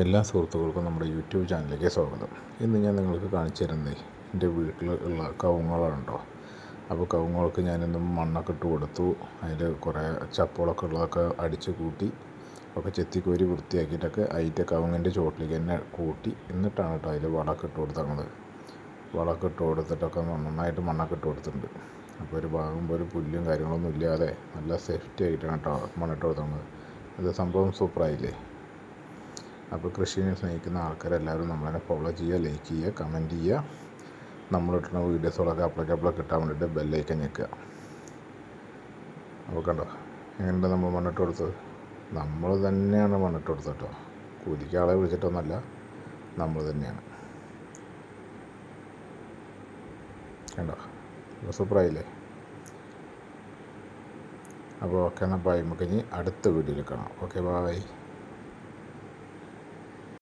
എല്ലാ സുഹൃത്തുക്കൾക്കും നമ്മുടെ യൂട്യൂബ് ചാനലിലേക്ക് സ്വാഗതം. ഇന്ന് ഞാൻ നിങ്ങൾക്ക് കാണിച്ചു തരുന്നത് എന്റെ വീട്ടിൽ ഉള്ള കവുങ്ങളുണ്ടോ അപ്പോൾ കവുങ്ങൾക്ക് ഞാനിന്നും മണ്ണൊക്കെ ഇട്ട് കൊടുത്തു. അതിൽ കുറേ ചപ്പുകളൊക്കെ ഉള്ളതൊക്കെ അടിച്ച് കൂട്ടി ഒക്കെ ചെത്തിക്കോരി വൃത്തിയാക്കിയിട്ടൊക്കെ അതിന്റെ കവുങ്ങിന്റെ ചുവട്ടിലേക്ക് തന്നെ കൂട്ടി എന്നിട്ടാണ് കേട്ടോ അതിൽ വളമൊക്കെ ഇട്ട് കൊടുത്തത് വളമൊക്കെ ഇട്ട് കൊടുത്തിട്ടൊക്കെ നന്നായിട്ട് മണ്ണൊക്കെ ഇട്ട് കൊടുത്തിട്ടുണ്ട്. അപ്പോൾ ഒരു ഭാഗം ഒരു പുല്ലും കാര്യങ്ങളൊന്നും ഇല്ലാതെ നല്ല സേഫ്റ്റി ആയിട്ടാണ് കേട്ടോ മണ്ണിട്ട് കൊടുത്തത് അത് സംഭവം സൂപ്പറായില്ലേ? അപ്പോൾ കൃഷിയെ സ്നേഹിക്കുന്ന ആൾക്കാരെല്ലാവരും നമ്മളെ ഫോളോ ചെയ്യുക ലൈക്ക് ചെയ്യുക കമന്റ് ചെയ്യുക. നമ്മളിട്ടുന്ന വീഡിയോസുകളൊക്കെ അപ്പോഴൊക്കെ കിട്ടാൻ വേണ്ടിയിട്ട് ബെല്ലൈക്കൻ ഞെക്കുക. അപ്പോൾ കണ്ടോ എങ്ങനെയുണ്ട് നമ്മൾ മണ്ണിട്ട് കൊടുത്തത്? നമ്മൾ തന്നെയാണ് മണ്ണിട്ട് കൊടുത്തത് കേട്ടോ. കൂലിക്ക് ആളെ വിളിച്ചിട്ടൊന്നുമല്ല നമ്മൾ തന്നെയാണ്. കണ്ടോ സൂപ്പറായില്ലേ അപ്പോൾ ഓക്കെ എന്നാൽ ബൈ നമുക്ക് ഇനി അടുത്ത വീഡിയോയിൽ കാണാം. Okay bye